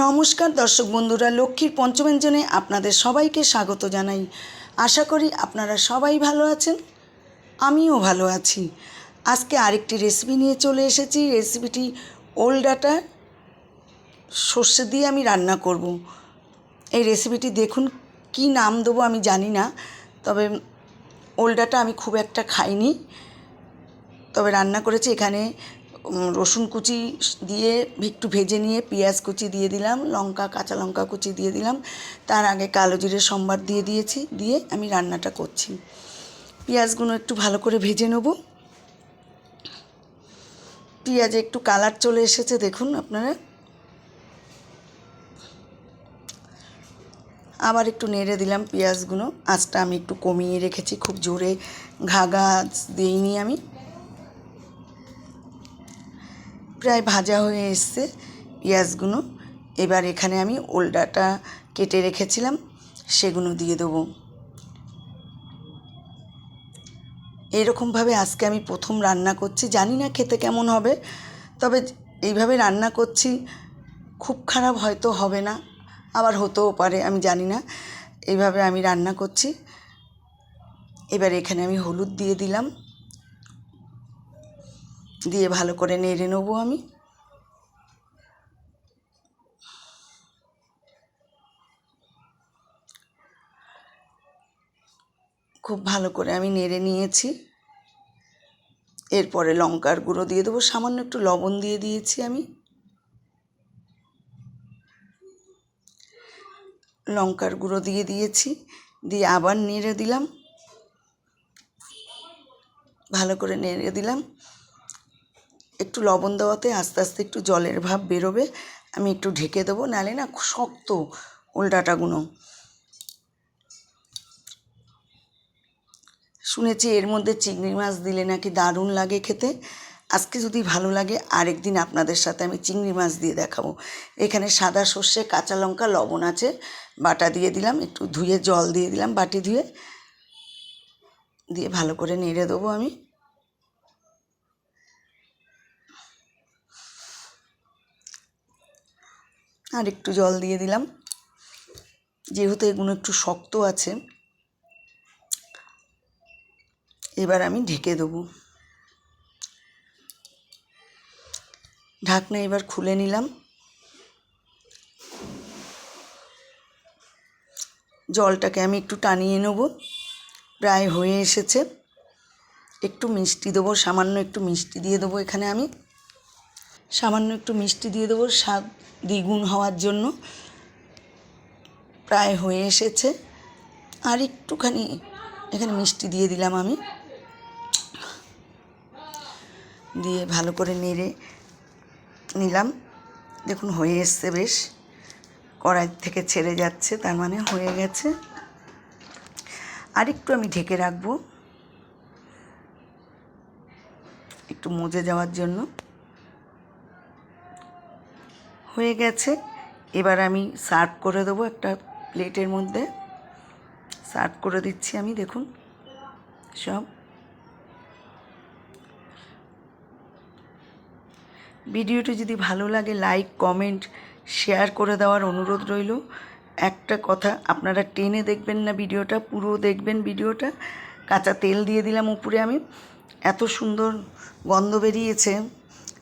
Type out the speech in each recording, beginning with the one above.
নমস্কার দর্শক বন্ধুরা, লক্ষ্মীর পঞ্চমেঞ্জনে আপনাদের সবাইকে স্বাগত জানাই। আশা করি আপনারা সবাই ভালো আছেন, আমিও ভালো আছি। আজকে আরেকটি রেসিপি নিয়ে চলে এসেছি। রেসিপিটি ওল ডাটা সর্ষে দিয়ে আমি রান্না করব। এই রেসিপিটি দেখুন কি নাম দেবো আমি জানি না, তবে ওল ডাটা আমি খুব একটা খাইনি। তবে রান্না করেছি এখানে রসুন কুচি দিয়ে একটু ভেজে নিয়ে পেঁয়াজ কুচি দিয়ে দিলাম, লঙ্কা, কাঁচা লঙ্কা কুচি দিয়ে দিলাম। তার আগে কালো জিরে সম্বার দিয়ে দিয়েছি, দিয়ে আমি রান্নাটা করছি। পেঁয়াজগুলো একটু ভালো করে ভেজে নেব। পেঁয়াজে একটু কালার চলে এসেছে, দেখুন আপনারা। আবার একটু নেড়ে দিলাম পেঁয়াজগুলো। আঁচটা আমি একটু কমিয়ে রেখেছি, খুব জোরে। ঘা ঘাগা দিইনি আমি। প্রায় ভাজা হয়ে এসছে পেঁয়াজগুলো। এবার এখানে আমি ওলডাটা কেটে রেখেছিলাম, সেগুলো দিয়ে দেবো। এইরকমভাবে আজকে আমি প্রথম রান্না করছি। জানি না খেতে কেমন হবে, তবে এইভাবে রান্না করছি, খুব খারাপ হয়তো হবে না, আবার হতেও পারে, আমি জানি না। এইভাবে আমি রান্না করছি। এবার এখানে আমি হলুদ দিয়ে দিলাম। দিয়ে ভালো করে নেড়ে নেব আমি। খুব ভালো করে আমি নেড়ে নিয়েছি। এরপরে লঙ্কার গুঁড়ো দিয়ে দেবো, সামান্য একটু লবণ দিয়ে দিয়েছি আমি। লঙ্কার গুঁড়ো দিয়ে দিয়েছি, দিয়ে আবার নেড়ে দিলাম। ভালো করে নেড়ে দিলাম। একটু লবণ দেওয়াতে আস্তে আস্তে একটু জলের ভাব বেরোবে, আমি একটু ঢেকে দেবো, নালে না শক্ত উল্টাটাগুলো শুনেছি এর মধ্যে চিংড়ি মাছ দিলে নাকি দারুণ লাগে খেতে। আজকে যদি ভালো লাগে আরেকদিন আপনাদের সাথে আমি চিংড়ি মাছ দিয়ে দেখাবো। এখানে সাদা সর্ষে, কাঁচা লঙ্কা, লবণ আছে। বাটা দিয়ে দিলাম, একটু ধুয়ে জল দিয়ে দিলাম বাটি ধুয়ে। দিয়ে ভালো করে নেড়ে দেবো আমি। আর একটু জল দিয়ে দিলাম। যেহেতু এগুলো একটু শক্ত আছে, এবার আমি ঢেকে দেবো। ঢাকনা এবার খুলে নিলাম। জলটাকে আমি একটু টানিয়ে নেব। প্রায় হয়ে এসেছে। একটু মিষ্টি দেবো, সামান্য একটু মিষ্টি দিয়ে দেবো এখানে আমি। সামান্য একটু মিষ্টি দিয়ে দেবো। স্বাদ দ্বিগুণ হওয়ার জন্য প্রায় হয়ে এসেছে। আর একটুখানি এখানে মিষ্টি দিয়ে দিলাম আমি। দিয়ে ভালো করে নেড়ে নিলাম। দেখুন, হয়ে এসছে বেশ। কড়াই থেকে ছেড়ে যাচ্ছে, তার মানে হয়ে গেছে। আর একটু আমি ঢেকে রাখব। একটু মজে যাওয়ার জন্য। হয়ে গেছে। এবার আমি সার্ভ করে দেবো একটা প্লেটের মধ্যে। সার্ভ করে দিচ্ছি আমি, দেখুন, সব। ভিডিওটি যদি ভালো লাগে, লাইক, কমেন্ট, শেয়ার করে দেওয়ার অনুরোধ রইল। একটা কথা, আপনারা টেনে দেখবেন না ভিডিওটা, পুরো দেখবেন ভিডিওটা। কাঁচা তেল দিয়ে দিলাম উপরে আমি। এত সুন্দর গন্ধ বেরিয়েছে।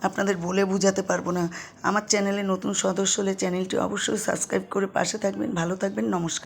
আপনাদের বলে বোঝাতে পারব না। আমার চ্যানেলে নতুন সদস্য হলে চ্যানেলটি অবশ্যই সাবস্ক্রাইব করে পাশে থাকবেন। ভালো থাকবেন। নমস্কার।